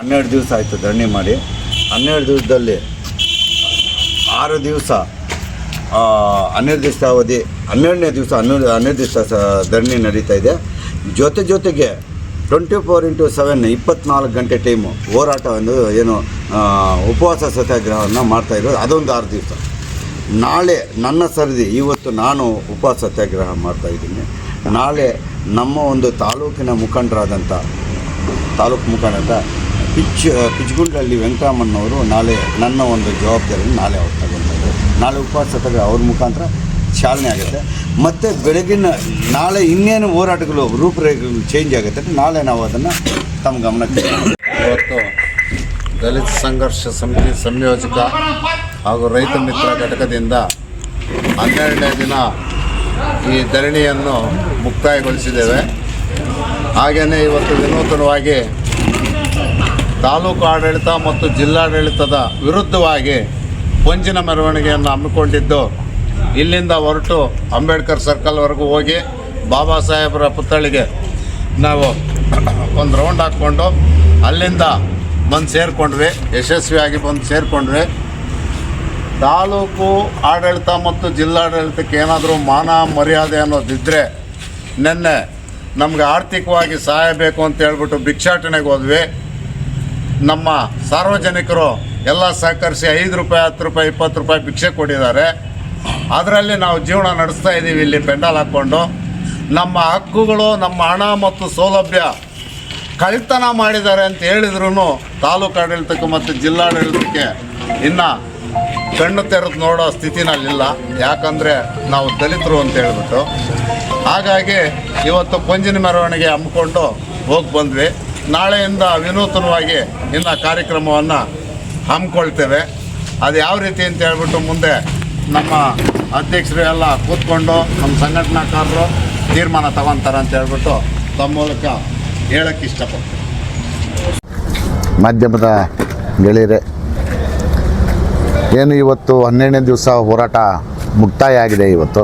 ಹನ್ನೆರಡು ದಿವಸ ಆಯಿತು ಧರಣಿ ಮಾಡಿ. ಹನ್ನೆರಡು ದಿವಸದಲ್ಲಿ ಆರು ದಿವಸ ಹನ್ನೆರಡು ದಿವಸ ಅವಧಿ, ಹನ್ನೆರಡನೇ ದಿವಸ, ಹನ್ನೆರಡು ಸ, ಧರಣಿ ನಡೀತಾ ಇದೆ. ಜೊತೆ ಜೊತೆಗೆ ಟ್ವೆಂಟಿ ಫೋರ್ ಇಂಟು ಸೆವೆನ್ ಇಪ್ಪತ್ನಾಲ್ಕು ಗಂಟೆ ಟೈಮು ಹೋರಾಟ ಒಂದು ಏನು ಉಪವಾಸ ಸತ್ಯಾಗ್ರಹವನ್ನು ಮಾಡ್ತಾಯಿದ್ರು ಅದೊಂದು ಆರು ದಿವಸ. ನಾಳೆ ನನ್ನ ಸರದಿ, ಇವತ್ತು ನಾನು ಉಪವಾಸ ಸತ್ಯಾಗ್ರಹ ಮಾಡ್ತಾಯಿದ್ದೀನಿ ನಾಳೆ ನಮ್ಮ ಒಂದು ತಾಲೂಕಿನ ಮುಖಂಡರಾದಂಥ, ತಾಲೂಕು ಮುಖಂಡರಾದ ಪಿಚ್ ಪಿಚ್ಗುಂಡಳ್ಳಿ ವೆಂಕಟರಾಮಣ್ಣವರು ನಾಳೆ ನನ್ನ ಒಂದು ಜವಾಬ್ದಾರಿಯನ್ನು ನಾಳೆ ಅವ್ರು ತಗೊಂತಾರೆ. ನಾಳೆ ಉಪವಾಸ ತಗ ಅವ್ರ ಮುಖಾಂತರ ಚಾಲನೆ ಆಗುತ್ತೆ. ಮತ್ತು ಬೆಳಗಿನ, ನಾಳೆ ಇನ್ನೇನು ಹೋರಾಟಗಳು, ರೂಪರೇಖೆಗಳು ಚೇಂಜ್ ಆಗುತ್ತೆ ನಾಳೆ ನಾವು ಅದನ್ನು ತಮ್ಮ ಗಮನಕ್ಕೆ ಇವತ್ತು ದಲಿತ ಸಂಘರ್ಷ ಸಮಿತಿ ಸಂಯೋಜಕ ಹಾಗೂ ರೈತ ಮಿತ್ರ ಘಟಕದಿಂದ ಹನ್ನೆರಡನೇ ದಿನ ಈ ಧರಣಿಯನ್ನು ಮುಕ್ತಾಯಗೊಳಿಸಿದ್ದೇವೆ. ಹಾಗೆಯೇ ಇವತ್ತು ವಿನೂತನವಾಗಿ ತಾಲೂಕು ಆಡಳಿತ ಮತ್ತು ಜಿಲ್ಲಾಡಳಿತದ ವಿರುದ್ಧವಾಗಿ ಪಂಜಿನ ಮೆರವಣಿಗೆಯನ್ನು ಹಮ್ಮಿಕೊಂಡಿದ್ದು, ಇಲ್ಲಿಂದ ಹೊರಟು ಅಂಬೇಡ್ಕರ್ ಸರ್ಕಲ್ವರೆಗೂ ಹೋಗಿ ಬಾಬಾ ಸಾಹೇಬರ ಪುತ್ಥಳಿಗೆ ನಾವು ಒಂದು ರೌಂಡ್ ಹಾಕ್ಕೊಂಡು ಅಲ್ಲಿಂದ ಬಂದು ಸೇರಿಕೊಂಡ್ವಿ, ಯಶಸ್ವಿಯಾಗಿ ಬಂದು ಸೇರಿಕೊಂಡ್ವಿ. ತಾಲೂಕು ಆಡಳಿತ ಮತ್ತು ಜಿಲ್ಲಾಡಳಿತಕ್ಕೆ ಏನಾದರೂ ಮಾನ ಮರ್ಯಾದೆ ಅನ್ನೋದಿದ್ದರೆ ನಿನ್ನೆ ನಮಗೆ ಆರ್ಥಿಕವಾಗಿ ಸಹಾಯ ಬೇಕು ಅಂತ ಹೇಳ್ಬಿಟ್ಟು ಭಿಕ್ಷಾಟನೆಗೆ ಹೋದ್ವಿ. ನಮ್ಮ ಸಾರ್ವಜನಿಕರು ಎಲ್ಲ ಸಹಕರಿಸಿ ಐದು ರೂಪಾಯಿ, ಹತ್ತು ರೂಪಾಯಿ, ಇಪ್ಪತ್ತು ರೂಪಾಯಿ ಭಿಕ್ಷೆ ಕೊಟ್ಟಿದ್ದಾರೆ. ಅದರಲ್ಲಿ ನಾವು ಜೀವನ ನಡೆಸ್ತಾ ಇದ್ದೀವಿ ಇಲ್ಲಿ ಪೆಂಡಾಲ್ ಹಾಕ್ಕೊಂಡು. ನಮ್ಮ ಹಕ್ಕುಗಳು, ನಮ್ಮ ಹಣ ಮತ್ತು ಸೌಲಭ್ಯ ಕಳ್ತನ ಮಾಡಿದ್ದಾರೆ ಅಂತ ಹೇಳಿದ್ರು ತಾಲೂಕು ಆಡಳಿತಕ್ಕೆ ಮತ್ತು ಜಿಲ್ಲಾಡಳಿತಕ್ಕೆ ಇನ್ನು ಕಣ್ಣು ತೆರೆದು ನೋಡೋ ಸ್ಥಿತಿನಲ್ಲಿಲ್ಲ. ಯಾಕಂದರೆ ನಾವು ದಲಿತರು ಅಂತ ಹೇಳ್ಬಿಟ್ಟು. ಹಾಗಾಗಿ ಇವತ್ತು ಪಂಜಿನ ಮೆರವಣಿಗೆ ಹಮ್ಮಿಕೊಂಡು ಹೋಗಿ ಬಂದ್ವಿ. ನಾಳೆಯಿಂದ ವಿನೂತನವಾಗಿ ಇನ್ನು ಕಾರ್ಯಕ್ರಮವನ್ನು ಹಮ್ಮಿಕೊಳ್ತೇವೆ. ಅದು ಯಾವ ರೀತಿ ಅಂತ ಹೇಳ್ಬಿಟ್ಟು ಮುಂದೆ ನಮ್ಮ ಅಧ್ಯಕ್ಷರು ಎಲ್ಲ ಕೂತ್ಕೊಂಡು ನಮ್ಮ ಸಂಘಟನಾಕಾರರು ತೀರ್ಮಾನ ತಗೊತಾರೆ ಅಂತ ಹೇಳ್ಬಿಟ್ಟು ತಮ್ಮ ಮೂಲಕ ಹೇಳಕ್ಕೆ ಇಷ್ಟಪಡ್ತೀನಿ. ಮಾಧ್ಯಮದ ಗೆಳೆಯರೆ ಏನು ಇವತ್ತು ಹನ್ನೆರಡನೇ ದಿವಸ ಹೋರಾಟ ಮುಕ್ತಾಯ ಆಗಿದೆ ಇವತ್ತು?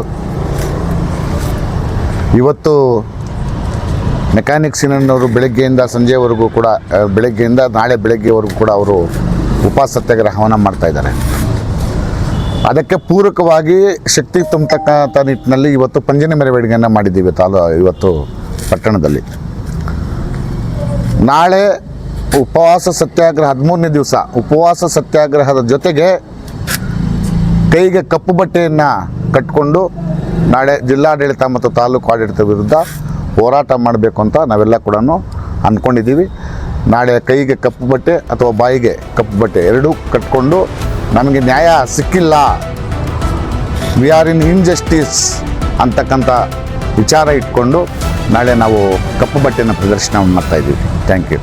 ಇವತ್ತು ಮೆಕ್ಯಾನಿಕ್ಸಿನವರು ಬೆಳಗ್ಗೆಯಿಂದ ಸಂಜೆವರೆಗೂ ಕೂಡ ಬೆಳಗ್ಗೆಯಿಂದ ನಾಳೆ ಬೆಳಗ್ಗೆವರೆಗೂ ಕೂಡ ಅವರು ಉಪವಾಸ ಸತ್ಯಾಗ್ರಹವನ್ನು ಮಾಡ್ತಾ ಇದ್ದಾರೆ. ಅದಕ್ಕೆ ಪೂರಕವಾಗಿ ಶಕ್ತಿ ತುಂಬತಕ್ಕಂಥ ನಿಟ್ಟಿನಲ್ಲಿ ಇವತ್ತು ಪಂಜನ ಮೆರವಣಿಗೆಯನ್ನು ಮಾಡಿದ್ದೀವಿ ತಾಲೂ, ಇವತ್ತು ಪಟ್ಟಣದಲ್ಲಿ. ನಾಳೆ ಉಪವಾಸ ಸತ್ಯಾಗ್ರಹ ಹದಿಮೂರನೇ ದಿವಸ, ಉಪವಾಸ ಸತ್ಯಾಗ್ರಹದ ಜೊತೆಗೆ ಕೈಗೆ ಕಪ್ಪು ಬಟ್ಟೆಯನ್ನು ಕಟ್ಟಿಕೊಂಡು ನಾಳೆ ಜಿಲ್ಲಾಡಳಿತ ಮತ್ತು ತಾಲೂಕು ಆಡಳಿತ ವಿರುದ್ಧ ಹೋರಾಟ ಮಾಡಬೇಕು ಅಂತ ನಾವೆಲ್ಲ ಕೂಡ ಅಂದ್ಕೊಂಡಿದ್ದೀವಿ ನಾಳೆ ಕೈಗೆ ಕಪ್ಪು ಬಟ್ಟೆ ಅಥವಾ ಬಾಯಿಗೆ ಕಪ್ಪು ಬಟ್ಟೆ ಎರಡೂ ಕಟ್ಕೊಂಡು ನಮಗೆ ನ್ಯಾಯ ಸಿಕ್ಕಿಲ್ಲ. ವಿ ಆರ್ ಇನ್ ಇನ್ಜಸ್ಟಿಸ್ ಅಂತಕ್ಕಂಥ ವಿಚಾರ ಇಟ್ಕೊಂಡು ನಾಳೆ ನಾವು ಕಪ್ಪು ಬಟ್ಟೆನ ಪ್ರದರ್ಶನವನ್ನು ಮಾಡ್ತಾಯಿದ್ದೀವಿ ಥ್ಯಾಂಕ್ ಯು